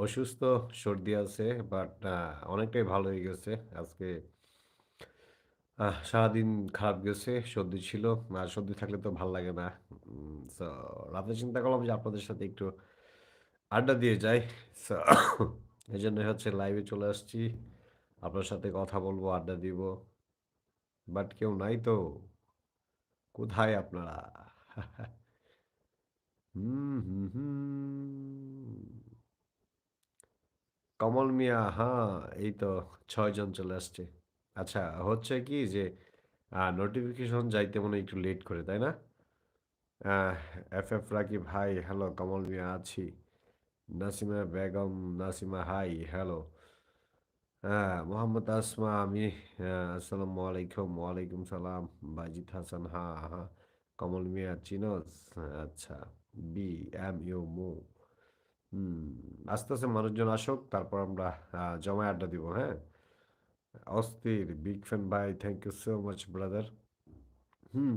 অসুস্থ, সর্দি আছে বাট অনেকটাই ভালো হয়ে গেছে। আজকে সারাদিন খারাপ গেছে। সর্দি ছিল। আর সর্দি থাকলে তো ভালো লাগে না। সো রাতে চিন্তা করলাম যে আপনাদের সাথে একটু আড্ডা দিয়ে যাই। সো এজন্যই হচ্ছে লাইভে চলে আসছি। আপনার সাথে কথা বলব, আড্ডা দিব। বাট কেউ নাই তো। কোথায় আপনারা? হুম, হুম, হুম। কমল মিয়া, হ্যাঁ, এই তো ৬ জন চলে আসছে। আচ্ছা হচ্ছে কি যে নোটিফিকেশন যাইতে মনে একটু লেট করে, তাই না? এফ এফ রাকি ভাই, হ্যালো কমল মিয়া আছি। Nasima Begum, Nasima hi, hello. হ্যাঁ, মোহাম্মদ আসমা আমি আসসালামু আলাইকুম, ওয়ালাইকুম সালাম। বাজিত হাসান, হ্যাঁ, হ্যাঁ। কমল মিয়া চিনোস? আচ্ছা। বি এম ইউ মু। হুম, আস্তে, আস্তে মানুষজন আসুক তারপর আমরা জমায় আড্ডা দিব, হ্যাঁ? অস্থির বিগ ফ্যান ভাই, thank you so much brother. হুম,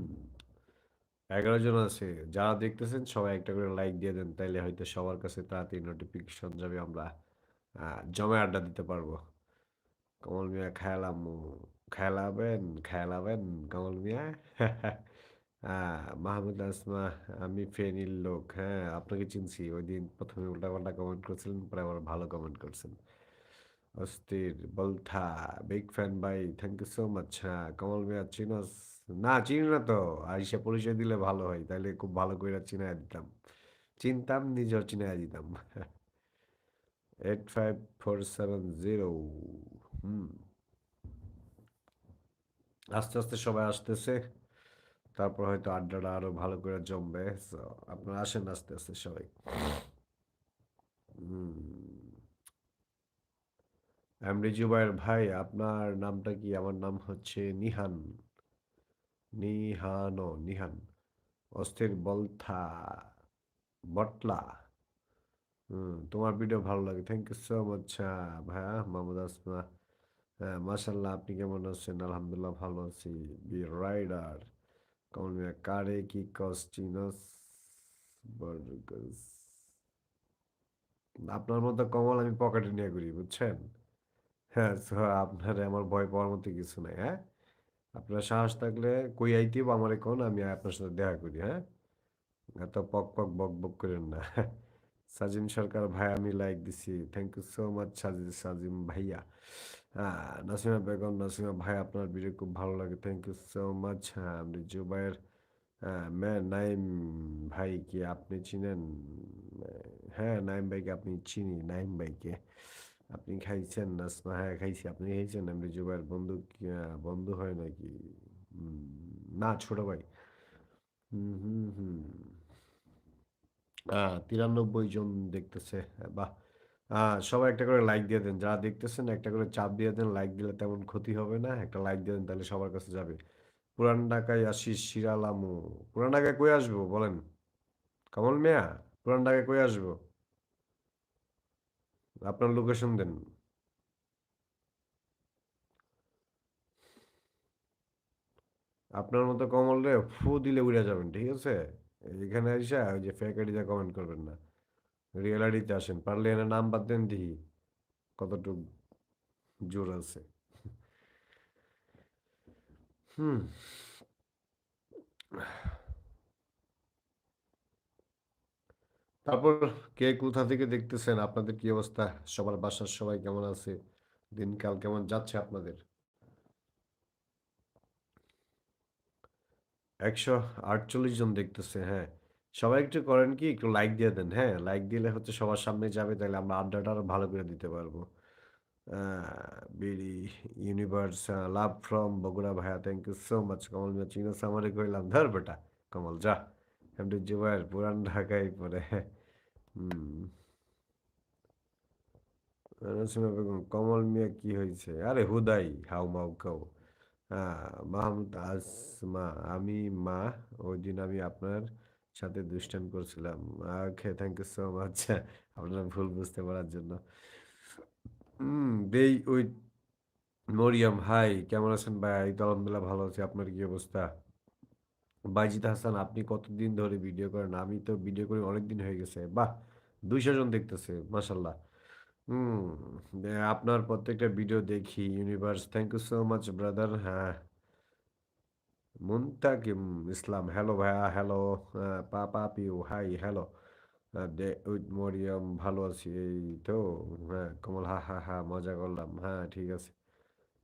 ১১ জন আছে। যারা দেখতেছেন সবাই একটা করে লাইক দিয়ে দেন। তাইলে হয়তো সবার কাছে তাড়াতাড়ি নোটিফিকেশন যাবে আমরা জমায় আড্ডা দিতে পারব। কমল মিয়া খেলামু। খেলাবেন, খেলাবেন কমল মিয়া? আ মাহমুদ আসমা, আমি ফেনীর লোক। হ্যাঁ, আপনাকে চিনছি। ১ম এ উল্টাপাল্টা কমেন্ট করছিলেন, পরে আবার ভালো কমেন্ট করছেন। অস্থির বলথা, বিগ ফ্যান ভাই, থ্যাংক ইউ সো মাচ। হ্যাঁ, কমল মিয়া চিনোস? না চিনি না তো। আইসা পরিচয় দিলে ভালো হয়। তাইলে খুব ভালো কইরা চিনাইয়া দিতাম। চিনতাম নিজেও চিনাইয়া দিতাম। 85470 হুম। আস্তে, আস্তে সবাই আসতেছে। তারপর হয়তো আড্ডাটা আরও ভালো করে জমবে। আপনারা আসেন আস্তে, আস্তে সবাই। হুম। এমডি জুবায়ের ভাই, আপনার নামটা কি? আমার নাম হচ্ছে নিহান। নিহানো, নিহান। অস্থির বলথা, বটলা। তোমার ভিডিও ভালো লাগে। থ্যাংক ইউ সো মাচ ভাইয়া মোহাম্মদ আসমা। হ্যাঁ, মাশাআল্লাহ আপনি কেমন আছেন? আলহামদুলিল্লাহ ভালো আছি। B rider. কারে কি কস চিনস? বরগাস। আপনার মতো কমল আমি পকেটে নিয়ে ঘুরি, বুঝছেন? হ্যাঁ, সো আপনারে আমার ভয় পাওয়ার মতো কিছু নাই, হ্যাঁ? আপনার সাহস থাকলে কই আইতে আমারে কন, আমি আপনার সাথে দেখা করি, হ্যাঁ? এত পক, পক, বক, বক কইরেন না। সাজিম সরকার ভাই আমি লাইক দিছি। থ্যাংক ইউ সো মাচ সাজি সাজিম ভাইয়া। আ নাসিমা বেগম, নাসিমা ভাই আপনার ভিডিও খুব ভালো লাগে। Thank you so much. হ্যাঁ, আপনি জুবায়ের আ মে নাইম ভাই কি আপনি চিনেন? হ্যাঁ, নাইম ভাইকে আপনি চিনি, নাইম ভাইকে। আপনি খাইছেন নাসমা? হ্যাঁ, খাইছি। আপনি খাইছেন? এমডি জুবায়ের বন্ধু বন্ধু হয় নাকি? না ছোট ভাই। হুম, হুম, হুম। আ ৯৩ জন দেখতেছে। বাহ! আ সবাই একটা করে লাইক দিয়ে দেন। যারা দেখতেছেন একটা করে চাপ দিয়ে দেন। লাইক দিলে তেমন ক্ষতি হবে না। একটা লাইক দিয়ে দেন তাহলে সবার কাছে যাবে। পুরান ঢাকায় আসি শিরালামু। পুরান ঢাকায় কই আসব বলেন? কমল মিয়া? পুরান ঢাকায় কই আসব? আপনার লোকেশন দেন। আপনার মতো কমল রে ফু দিলে উড়ে যাবেন, ঠিক আছে? এখানে আইসা ওই যে দিয়ে কমেন্ট করবেন না। রিয়েল আইডিতে আসেন। পারলে এনে নাম্বার দেন দেখি কতটুক জোর আছে। হুম। তারপর কে কোথা থেকে দেখতেছেন? আপনাদের কি অবস্থা? সবার বাসার সবাই কেমন আছে? দিনকাল কেমন যাচ্ছে আপনাদের? ১৪৮ জন দেখতেছে, হ্যাঁ। সবাই একটু করেন কি? একটু লাইক দিয়ে দেন, হ্যাঁ? লাইক দিলে হচ্ছে সবার সামনে যাবে তাইলে আমরা আড্ডাটা আরও ভালো করে দিতে পারব। BD universe love from Bogura ভাইয়া thank you so much. Kamal Mia চিনোস আমারে কইলাম, ধুর বেটা কমল যা। এমডি জুবায়ের পুরান ঢাকায় পড়ে। হুম। নাসিমা বেগম, কমল মিয়া কি হইছে? আরে হুদাই হাউ-মাউ কাউ। আ মাহমুদ আসমা, আমি মা ওইদিন আমি আপনার সাথে দুষ্টামি করছিলাম। Okay, thank you so much আপনার ভুল বুঝতে পারার জন্য। দেই ওই মরিয়ম, হাই কেমন আছেন ভাই এই তো আলহামদুলিল্লাহ ভালো আছি। আপনার কি অবস্থা? বাইজিত হাসান, আপনি কতদিন ধরে ভিডিও করেন? আমি তো ভিডিও করি অনেক দিন হয়ে গেছে। বাহ! ২০০ জন দেখতেছে, মাশাআল্লাহ। হুম, আপনার প্রত্যেকটা ভিডিও দেখি। Universe thank you so much brother. হ্যাঁ, মুনতাকিম ইসলাম। হ্যালো ভাইয়া, হ্যালো। আ পাপা পিউ, হাই, হ্যালো। উইথ মরিয়ম ভালো আছি। এই তো হ্যাঁ, কমল হা, হা, হা মজা করলাম। হ্যাঁ, ঠিক আছে।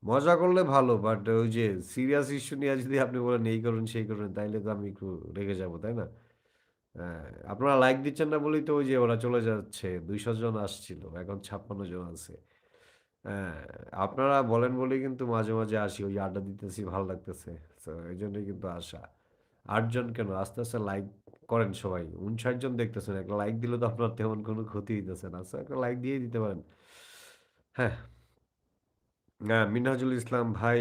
মজা করলে ভালো বাট ওই যে সিরিয়াস ইস্যু নিয়ে যদি আপনি বলেন এই করুন, সেই করুন তাইলে তো আমি একটু রেগে যাব, তাই না? হ্যাঁ, আপনারা লাইক দিচ্ছেন না বলেই তো ওই যে ওরা চলে যাচ্ছে। ২০০ জন আসছিল। এখন ৫৬ জন আছে। হ্যাঁ, আপনারা বলেন বলেই কিন্তু মাঝে, মাঝে আসি। ওই আড্ডা দিতেছি ভালো লাগতেছে। সো এজন্যই কিন্তু আসা। ৮ জন কেন? আস্তে, আস্তে লাইক করেন সবাই। ৫৯ জন দেখতেছেন। একটা লাইক দিলে তো আপনার তেমন কোনো ক্ষতি হইতেছে না। সো একটা লাইক দিয়েই দিতে পারেন। হ্যাঁ, আ মিনহাজুল ইসলাম ভাই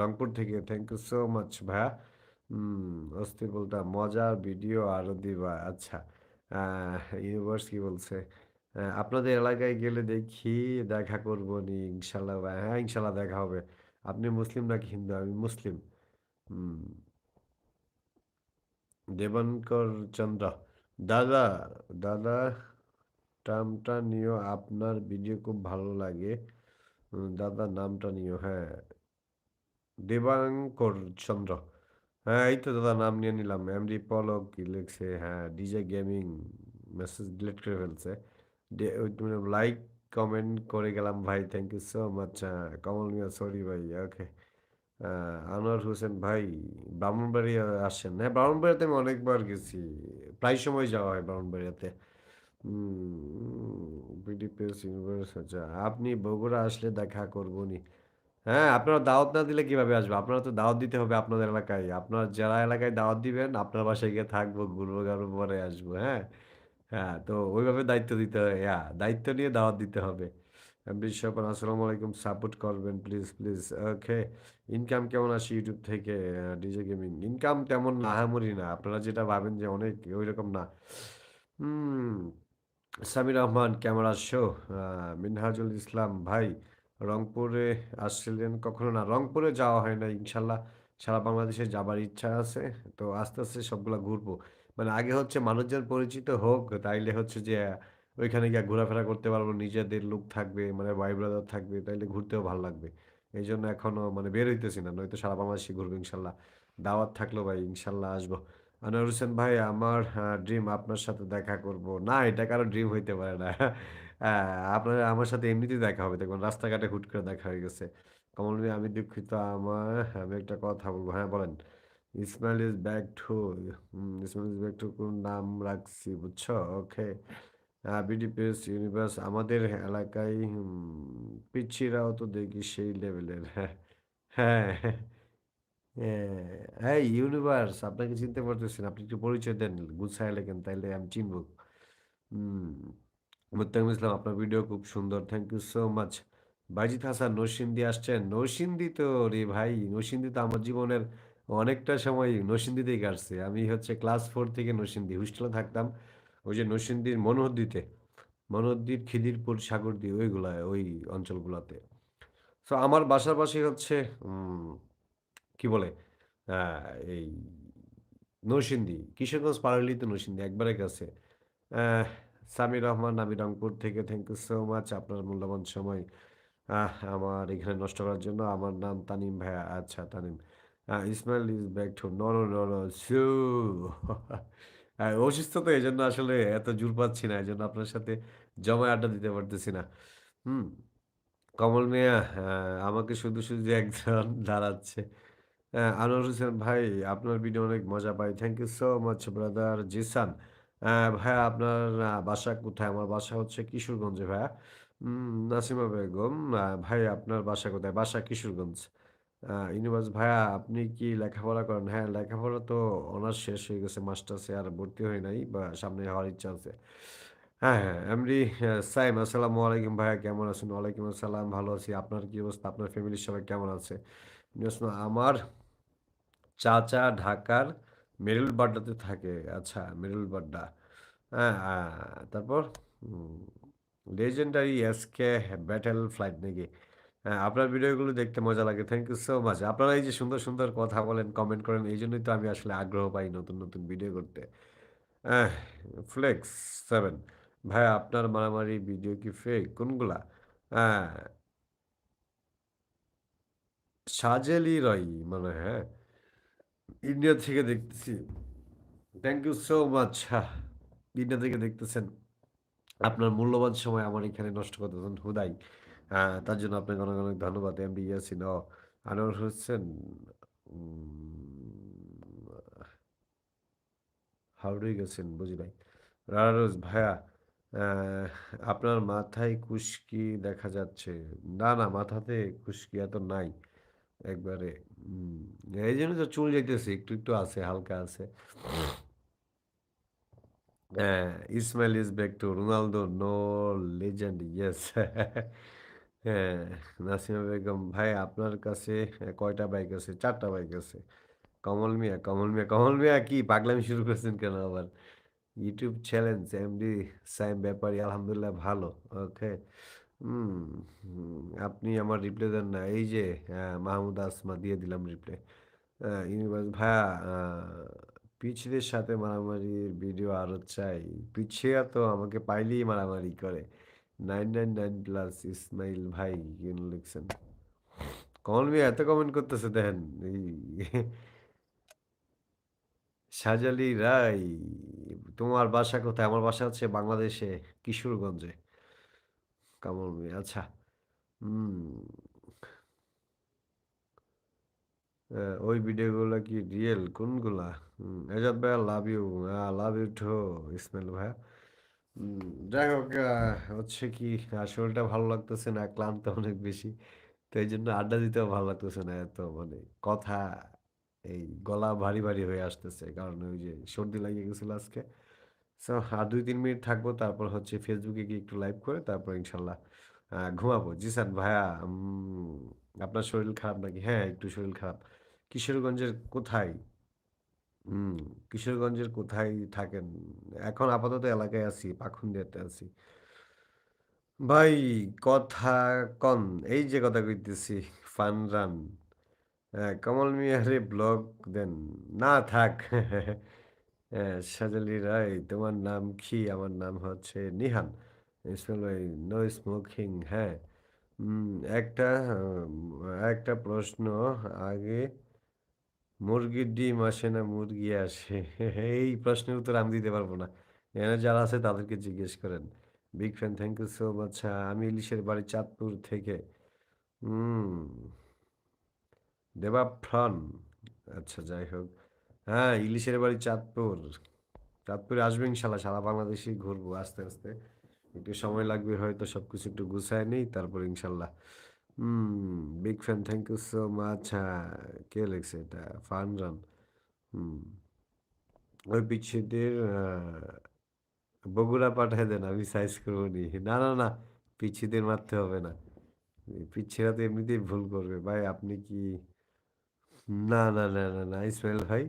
রংপুর থেকে থ্যাংক ইউ সো মাচ ভাইয়া। অস্থির বলতা মজার ভিডিও আরও দিবা। আচ্ছা। ইউনিভার্স কি বলছে? আপনাদের এলাকায় গেলে দেখি দেখা করবনি ইনশাআল্লাহ ভাই। হ্যাঁ, ইনশাল্লাহ দেখা হবে। আপনি মুসলিম নাকি হিন্দু? আমি মুসলিম। দেবাঙ্কর চন্দ্র। দাদা, দাদা টার্মটা নিও আপনার ভিডিও খুব ভালো লাগে। দাদা নামটা নিও। হ্যাঁ। দেবাঙ্কর চন্দ্র। হ্যাঁ, এই তো দাদা নাম নিয়ে নিলাম। এমডি পলক লিখছে? হ্যাঁ, ডিজে গেমিং মেসেজ ডিলিট করে ফেলছে। লাইক কমেন্ট করে গেলাম ভাই। Thank you so much. Kamal Mia sorry ভাই। ওকে। আনোয়ার হোসেন ভাই ব্রাহ্মণবাড়িয়া আসেন। হ্যাঁ, ব্রাহ্মণবাড়িয়াতে আমি অনেকবার গেছি। প্রায় সময় যাওয়া হয় ব্রাহ্মণবাড়িয়াতে। হুম, বিডিপিএস ইউনিভার্স আচ্ছা। আপনি বগুড়া আসলে দেখা করবনি। হ্যাঁ, আপনারা দাওয়াত না দিলে কীভাবে আসব? আপনারা তো দাওয়াত দিতে হবে আপনাদের এলাকায়। আপনার যারা এলাকায় দাওয়াত দিবেন, আপনার বাসায় গিয়ে থাকব, ঘুরবো ঘারবো পরে আসব। হ্যাঁ? হ্যাঁ, তো ওইভাবে দায়িত্ব দিতে হয় ইয়া দায়িত্ব নিয়ে দাওয়াত দিতে হবে। বিশ্বপন আসসালামু আলাইকুম সাপোর্ট করবেন প্লিজ, প্লিজ। ওকে। ইনকাম কেমন আসে YouTube থেকে ডিজে গেমিং? ইনকাম তেমন আহামরি না। আপনারা যেটা ভাবেন যে অনেক ঐরকম না। হুম। সামির রহমান ক্যামেরা শো, মিনহাজুল ইসলাম ভাই রংপুরে আসছিলেন কখনো না? রংপুরে যাওয়া হয় না ইনশাল্লাহ সারা বাংলাদেশে যাবার ইচ্ছা আছে। তো আস্তে, আস্তে সবগুলা ঘুরবো। মানে আগে হচ্ছে মানুষজন পরিচিত হোক, তাইলে হচ্ছে যে ওইখানে গিয়ে ঘোরাফেরা করতে পারব। নিজেদের লোক থাকবে, মানে ভাই ব্রাদার থাকবে, তাইলে ঘুরতেও ভালো লাগবে। এই জন্য এখনও মানে বের হইতেছি না। নয়তো সারা বাংলাদেশে ঘুরবো ইনশাল্লাহ দাওয়াত থাকল ভাই ইনশাল্লাহ আসব। আনোয়ার হোসেন ভাই আমার ড্রিম আপনার সাথে দেখা করব। না এটা কারও ড্রিম হইতে পারে না। আপনার আমার সাথে এমনিতেই দেখা হবে। দেখবেন রাস্তাঘাটে হুট করে দেখা হয়ে গেছে। কমল আমি দুঃখিত আমার আমি একটা কথা বলব হ্যাঁ বলেন। Ismail is back to Ismail is back to কোন নাম রাখছি বুঝছ? ওকে। বিডিপিএস ইউনিভার্স আমাদের এলাকায় হুম, পিচ্চিরাও তো দেখি সেই লেভেলের। হ্যাঁ, হ্যাঁ। হ্যাঁ, ইউনিভার্স আপনাকে চিনতে পারতেছেন আপনি একটু পরিচয় দেন। গুছায় লেখেন তাইলে আমি চিনব। মুত্তাকিম ইসলাম আপনার ভিডিও খুব সুন্দর। Thank you so much. Bayezid Hasan Narsingdi আসছেন। নরসিংদী তো রে ভাই, নরসিংদী তো আমার জীবনের অনেকটা সময় নরসিংদীতেই কাটছে। আমি হচ্ছে ক্লাস ফোর থেকে নরসিংদী হোস্টেলে থাকতাম। ওই যে নরসিংদীর মনোহরদীতে। মনোহরদীর, খিদিরপুর, সাগরদী ওইগুলায় ওই অঞ্চলগুলোতে সো আমার বাসার পাশেই হচ্ছে কি বলে? এই নরসিংদী, কিশোরগঞ্জ পার হইলেই তো নরসিংদী একবারে কাছে। সামির রহমান আমি রংপুর থেকে থ্যাংক ইউ সো মাচ আপনার মূল্যবান সময় আমার এখানে নষ্ট করার জন্য। আমার নাম তানিম ভাইয়া। আচ্ছা Tanim. Ismail is back to no, no, no, সু তো এজন্য আসলে এত জোর পাচ্ছি না। এজন্য আপনার সাথে জমায় আড্ডা দিতে পারতেছি না। হুম? কমল মিয়া আমাকে শুধু, শুধু একজন দাঁড়াচ্ছে। আনোয়ার হোসেন ভাই আপনার ভিডিও অনেক মজা পাই। Thank you so much brother Jisan. ভাইয়া আপনার বাসা কোথায়? আমার বাসা হচ্ছে কিশোরগঞ্জে ভাইয়া। নাসিমা বেগম ভাই আপনার বাসা কোথায়? বাসা কিশোরগঞ্জ। ইউনিভার্স ভাইয়া আপনি কি লেখাপড়া করেন? হ্যাঁ, লেখাপড়া তো অনার্স শেষ হয়ে গেছে। মাস্টার্সে আর ভর্তি হই নাই বা সামনে হওয়ার ইচ্ছা আছে। হ্যাঁ, হ্যাঁ, এমডি সাইম আসসালামু আলাইকুম ভাইয়া কেমন আছেন? ওয়ালাইকুম আসসালাম ভালো আছি। আপনার কি অবস্থা? আপনার ফ্যামিলির সবাই কেমন আছে? আমার চাচা ঢাকার মেরুল বাড্ডাতে থাকে। আচ্ছা মেরুল বাড্ডা হ্যাঁ, তারপর? legendary এসকে ব্যাটেল ফ্লাইট নাকি? হ্যাঁ, আপনার ভিডিওগুলো দেখতে মজা লাগে। Thank you so much. আপনারা এই যে সুন্দর, সুন্দর কথা বলেন, কমেন্ট করেন এইজন্যই তো আমি আসলে আগ্রহ পাই নতুন, নতুন ভিডিও করতে। ফ্লেক্স 7 ভাইয়া আপনার মারামারি ভিডিও কি ফেক? কোনগুলা? আ সাজেলি রয় মানে হ্যাঁ? ইন্ডিয়া থেকে দেখতেছি। Thank you so much. India থেকে দেখতেছেন। আপনার মূল্যবান সময় আমার এখানে নষ্ট করতেছেন হুদাই। আ তার জন্য আপনাকে অনেক, অনেক ধন্যবাদ। এমবি ইয়াসিন আনোয়ার হোসেন হাওড়ে গেছেন বুঝি নাই। রানারোজ ভাইয়া আপনার মাথায় খুশকি দেখা যাচ্ছে। না, না মাথাতে খুশকি এত নাই। একবারে এই এইজন্য তো চুল যাইতেছে একটু, একটু আছে, হালকা আছে। হ্যাঁ, Ismail is back to Ronaldo no legend yes. হ্যাঁ, নাসিমা বেগম ভাই আপনার কাছে অ্যা কয়টা বাইক আছে? ৪ টা বাইক আছে। কমল মিয়া, কমল মিয়া, কমল মিয়া কি পাগলামি শুরু করছেন কেন আবার? YouTube challenge MD Saim Bepari আলহামদুলিল্লাহ ভালো। ওকে। আপনি আমার রিপ্লাই দেন না। এই যে মাহমুদ আসমা দিয়ে দিলাম রিপ্লাই। ইউনিভার্স ভাইয়া আ সাথে মারামারির ভিডিও আরও চাই। পিচ্চিরা তো আমাকে পাইলেই মারামারি করে। 999 প্লাস ইসমাইল ভাই কেন লিখছেন? কমল মিয়া এত কমেন্ট করতেছে দেখেন। এই শাহজালি রাই, তোমার বাসা কোথায়? আমার বাসা হচ্ছে বাংলাদেশে কিশোরগঞ্জে। কামরুল মিয়া আচ্ছা। হুম। ওই ভিডিওগুলা কি রিয়েল? কোনগুলা? এজাজ ভাইয়া love you. Love you too Ismail ভাইয়া। যাই হোক হচ্ছে কি শরীরটা ভালো লাগতেছে না, ক্লান্ত অনেক বেশি। তো এই জন্য আড্ডা দিতেও ভালো লাগতেছে না এত মানে কথা এই গলা ভারী, ভারী হয়ে আসতেছে। কারণ ওই যে সর্দি লাগিয়ে গেছিল আজকে। আর ২-৩ মিনিট থাকব তারপর হচ্ছে ফেসবুকে গিয়ে একটু লাইভ করে তারপর ইনশাল্লাহ ঘুমাবো জি জিসান ভাইয়া আপনার শরীর খারাপ নাকি? হ্যাঁ, একটু শরীর খারাপ। কিশোরগঞ্জের কোথায়? হুম, কিশোরগঞ্জের কোথায় থাকেন? এখন আপাতত এলাকায় আছি, পাখান্দিয়াতে আছি। ভাই কথা কন, এই যে কথা কইতেছি ফান রান। হ্যাঁ, কমল মিয়ারে ব্লক দেন। না থাক। হ্যাঁ, সাজালি রায় তোমার নাম কি? আমার নাম হচ্ছে নিহান। ইসমাইল ভাই নো স্মোকিং হ্যাঁ। একটা একটা প্রশ্ন আগে মুরগির ডিম আসে না মুরগি আসে? এই প্রশ্নের উত্তর আমি দিতে পারব না। এখানে যারা আছে তাদেরকে জিজ্ঞেস করেন। Big fan thank you so much. আমি ইলিশের বাড়ি চাঁদপুর থেকে। হুম, দেবাফ্রন আচ্ছা যাই হোক। হ্যাঁ, ইলিশের বাড়ি চাঁদপুর। চাঁদপুরে আসবে ইনশাআল্লাহ সারা বাংলাদেশেই ঘুরবো আস্তে, আস্তে। একটু সময় লাগবে হয়তো সবকিছু একটু গুছায় নেই তারপর ইনশাআল্লাহ। হুম, big fan thank you so much. কে লিখছে এটা? Fun run. হুম, ওই পিচ্ছিদের বগুড়া পাঠায় দেন আমি সাইজ করব নি না, না, না পিচ্ছিদের মারতে হবে না। পিচ্ছিরা তো এমনিতেই ভুল করবে। ভাই আপনি কি না, না, না, না, না ইসমাইল ভাই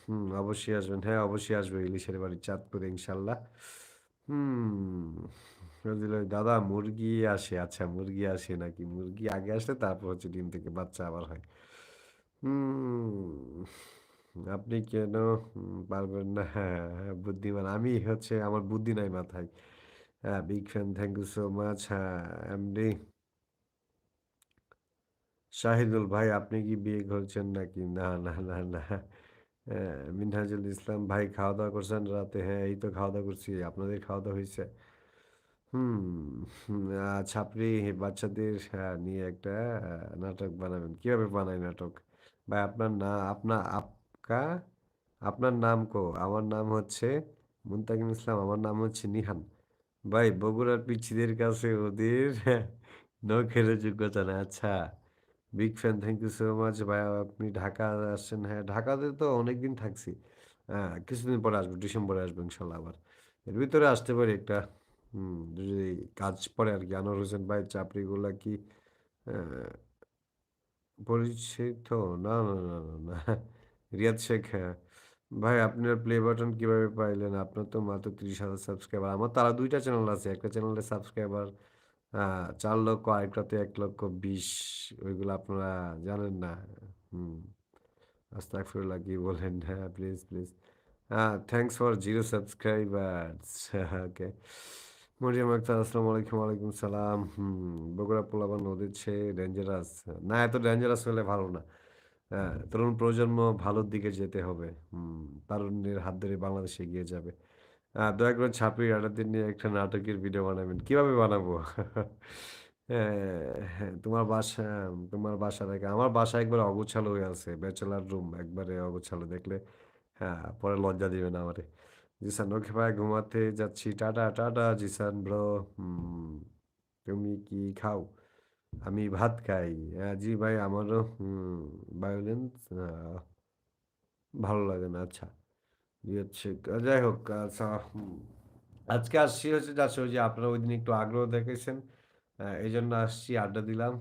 হুম, অবশ্যই আসবেন। হ্যাঁ, অবশ্যই আসব ইলিশের বাড়ি চাঁদপুরে ইনশাল্লাহ হুম, ভাই, দাদা মুরগি আসে। আচ্ছা মুরগি আসে নাকি? মুরগি আগে আসলে তারপর হচ্ছে ডিম থেকে বাচ্চা আবার হয়। হুম, আপনি কেন পারবেন না? হ্যাঁ, হ্যাঁ, বুদ্ধিমান। আমি হচ্ছে আমার বুদ্ধি নাই মাথায়। হ্যাঁ, big fan thank you so much. হ্যাঁ, এমডি শাহিদুল ভাই আপনি কি বিয়ে করছেন নাকি? না, না, না, না। হ্যাঁ, মিনহাজুল ইসলাম ভাই খাওয়া-দাওয়া করছেন রাতে? হ্যাঁ, এই তো খাওয়া-দাওয়া করছি। আপনাদের খাওয়া-দাওয়া হইছে? হুম, ছাপরি বাচ্চাদের নিয়ে একটা নাটক বানাবেন। কীভাবে বানায় নাটক? ভাই আপনার না আপনা আপকা আপনার নাম কো? আমার নাম হচ্ছে মুনতাকিম ইসলাম। আমার নাম হচ্ছে নিহান। ভাই বগুড়ার পিচ্চিদের কাছে ওদের নখেরও যোগ্যতা নাই। আচ্ছা। Big fan thank you so much ভাইয়া আপনি ঢাকা আসছেন। হ্যাঁ, ঢাকাতে তো অনেকদিন থাকছি। আ কিছুদিন পরে আসব। ডিসেম্বরে আসব ইনশাআল্লাহ আবার। এর ভিতরে আসতে পারি একটা হুম, যদি কাজ পড়ে আরকি। আনোয়ার হোসেন ভাই চাপড়িগুলা কি পরিচিত? না, না, না, না, না। রিয়াদ শেখ হ্যাঁ। ভাই আপনার প্লে বাটন কীভাবে পাইলেন? আপনার তো মাত্র ৩০,০০০ সাবস্ক্রাইবার। আমার তারা দুইটা চ্যানেল আছে। একটা চ্যানেলে সাবস্ক্রাইবার আ ৪,০০,০০০ আরেকটাতে এক লক্ষ বিশ ওইগুলো আপনারা জানেন না। হুম। আস্তাগফিরুল্লাহ কি বলেন? হ্যাঁ, প্লিজ, প্লিজ। হ্যাঁ thanks for 0 subscribers okay. Mariam Akter আসসালামু আলাইকুম, ওয়ালাইকুম সালাম। হুম, বগুড়া পোলাপান নদীর চেয়ে ডেঞ্জারাস। না এত ডেঞ্জারাস হলে ভালো না। তরুণ প্রজন্ম ভালোর দিকে যেতে হবে। হুম, তারুণ্যের হাত ধরে বাংলাদেশ এগিয়ে যাবে। দয়া করে ছাপির আড্ডা নিয়ে একটা নাটকের ভিডিও বানাবেন। কীভাবে বানাবো? হ্যাঁ, হ্যাঁ, তোমার বাসা তোমার বাসা থেকে আমার বাসা একবারে অগোছালো হয়ে আছে। ব্যাচেলার রুম একবারে অগোছালো দেখলে হ্যাঁ, পরে লজ্জা দিবেন আমারে। জিসান ওকে ভাই ঘুমাতে যাচ্ছি। Tata, tata Jisan bro. তুমি কি খাও? আমি ভাত খাই। আ জি ভাই আমারও ভায়োলেন্স ভালো লাগে না। আচ্ছা। হচ্ছে যাই হোক আচ্ছা আজকে আসছি হচ্ছে যে আসলে ওই যে আপনারা ঐদিন একটু আগ্রহ দেখাইছেন। এই জন্য আসছি আড্ডা দিলাম।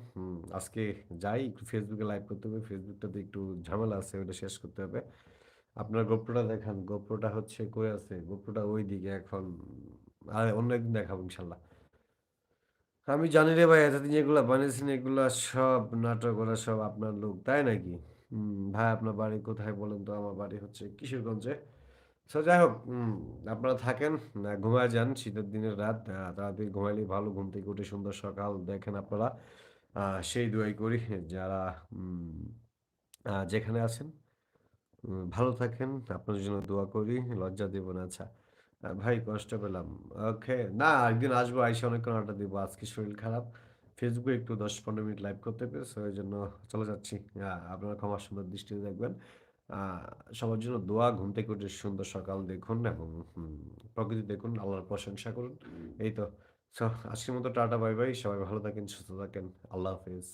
আজকে যাই একটু ফেসবুকে লাইভ করতে হবে। Facebook টাতে একটু ঝামেলা আছে ওটা শেষ করতে হবে। আপনার গোপ্রটা দেখান। গোপ্রটা হচ্ছে কই আছে? গোপ্রটা টা ওইদিকে এখন আর অন্য একদিন দেখাবো ইনশাআল্লাহ। আমি জানি রে ভাই এতদিন যেগুলা বানিয়েছেন এগুলা সব নাটক ওরা সব আপনার লোক, তাই নাকি? ভাই আপনার বাড়ি কোথায় বলেন তো? আমার বাড়ি হচ্ছে কিশোরগঞ্জে। সো যাই হোক আপনারা থাকেন, ঘুমায়ে যান। শীতের দিনের রাত। তাড়াতাড়ি ঘুমাইলে ভালো। ঘুম থেকে উঠে সুন্দর সকাল দেখেন আপনারা। সেই দোয়াই করি যারা যেখানে আছেন ভালো থাকেন। আপনার জন্য দোয়া করি। লজ্জা দিব না। আচ্ছা। ভাই কষ্ট পেলাম। ওকে। না একদিন আসব আইসা অনেকক্ষণ আড্ডা দিব। আজকে শরীর খারাপ। এ একটু দশ পনেরো মিনিট লাইভ করতে পেরেছি। সো এজন্য চলে যাচ্ছি। আপনারা ক্ষমা সুন্দর দৃষ্টিতে দেখবেন। সবার জন্য দোয়া ঘুম থেকে উঠে সুন্দর সকাল দেখুন এবং প্রকৃতি দেখুন, আল্লাহর প্রশংসা করুন। এই তো। আজকের মতো টাটা বাই বাই। সবাই ভালো থাকেন, সুস্থ থাকেন। আল্লাহ হাফেজ।